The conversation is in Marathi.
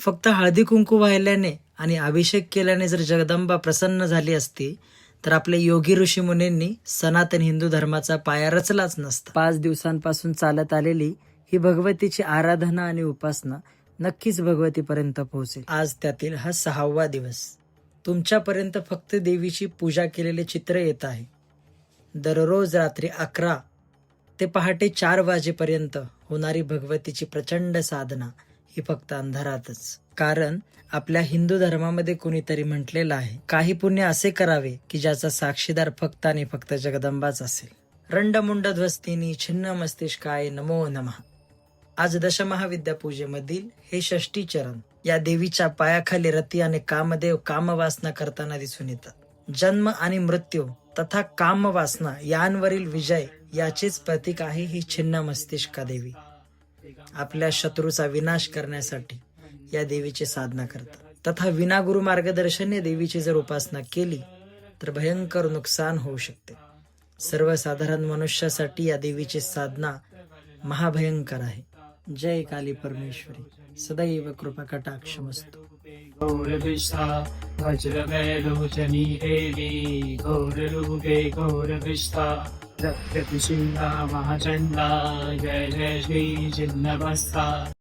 फक्त हळदी कुंकू वाहिल्याने आणि अभिषेक केल्याने जर जगदंबा प्रसन्न झाली असती तर आपल्या योगी ऋषी मुनींनी सनातन हिंदू धर्माचा पाया रचलाच नसता. पाच दिवसांपासून चालत आलेली ही भगवतीची आराधना आणि उपासना नक्कीच भगवतीपर्यंत पोहोचेल. आज त्यातील हा सहावा दिवस. तुमच्यापर्यंत फक्त देवीची पूजा केलेले चित्र येत आहे. दररोज रात्री अकरा ते पहाटे चार वाजेपर्यंत होणारी भगवतीची प्रचंड साधना ही फक्त अंधारातच. कारण आपल्या हिंदू धर्मामध्ये कुणीतरी म्हटलेलं आहे काही पुण्य असे करावे की ज्याचा साक्षीदार फक्त आणि फक्त जगदंबाच असेल. रंडमुंड ध्वस्तीनी छिन्न मस्तिष्काय नमो नमः. आज दशमहाविद्या पूजेमधील हे षष्टी चरण या देवीच्या पायाखाली रती आणि कामदेव कामवासना करताना दिसून येतात जन्म आणि मृत्यू तथा कामवासना यांवरील विजय याचेच प्रतीक आहे ही छिन्न मस्तिष्का देवी. आपल्या शत्रूचा विनाश करण्यासाठी या देवीची साधना करतात. तथा विनागुरु मार्गदर्शन देवीची जर उपासना केली तर भयंकर नुकसान होऊ शकते. सर्वसाधारण मनुष्यासाठी या देवीची साधना महाभयंकर आहे. जय काली परमेश्वरी. सदैव कृपा कटाक्षमस्तु. गौरविष्ठा वज्रवैलोचनी देवी गौररूपे गौरविष्ठा. रक्तपिशिन्दा महाचण्डा जय जय श्री चिन्नमस्ता